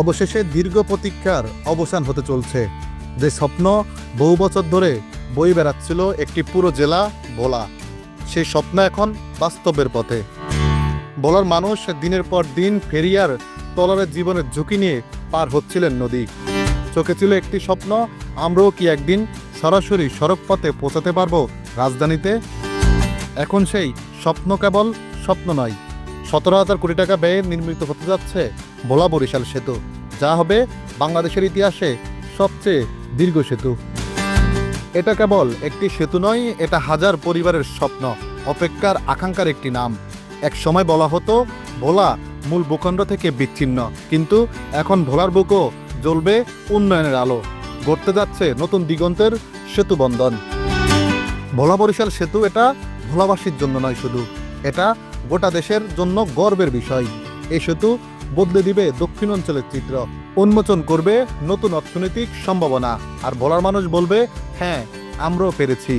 অবশেষে দীর্ঘ প্রতীক্ষার অবসান হতে চলছে। যে স্বপ্ন বহু বছর ধরে বই বেড়াচ্ছিল একটি পুরো জেলা, ভোলা। সেই স্বপ্ন এখন বাস্তবের পথে। বলার মানুষ দিনের পর দিন ফেরিয়ার টলারের জীবনের ঝুঁকি নিয়ে পার হচ্ছিলেন নদী। চোখে ছিল একটি স্বপ্ন, আমরাও কি একদিন সরাসরি সড়ক পথে পৌঁছাতে পারব রাজধানীতে? এখন সেই স্বপ্ন কেবল স্বপ্ন নয় সতেরো হাজার কোটি টাকা ব্যয়ে নির্মিত হতে যাচ্ছে ভোলা বরিশাল সেতু, যা হবে বাংলাদেশের ইতিহাসে সবচেয়ে দীর্ঘ সেতু। এটা কেবল একটি সেতু নয়, এটা হাজার পরিবারের স্বপ্ন, অপেক্ষার আকাঙ্ক্ষার একটি নাম। এক সময় বলা হতো, ভোলা মূল ভূখণ্ড থেকে বিচ্ছিন্ন, কিন্তু এখন ভোলার বুকও জ্বলবে উন্নয়নের আলো। গড়তে যাচ্ছে নতুন দিগন্তের সেতু বন্ধন। ভোলা বরিশাল সেতু এটা ভোলাবাসীর জন্য নয় শুধু, এটা গোটা দেশের জন্য গর্বের বিষয়। এ সেতু বদলে দিবে দক্ষিণ অঞ্চলের চিত্র। উন্মোচন করবে নতুন অর্থনৈতিক সম্ভাবনা। আর ভোলার মানুষ বলবে হ্যাঁ আমরাও পেরেছি।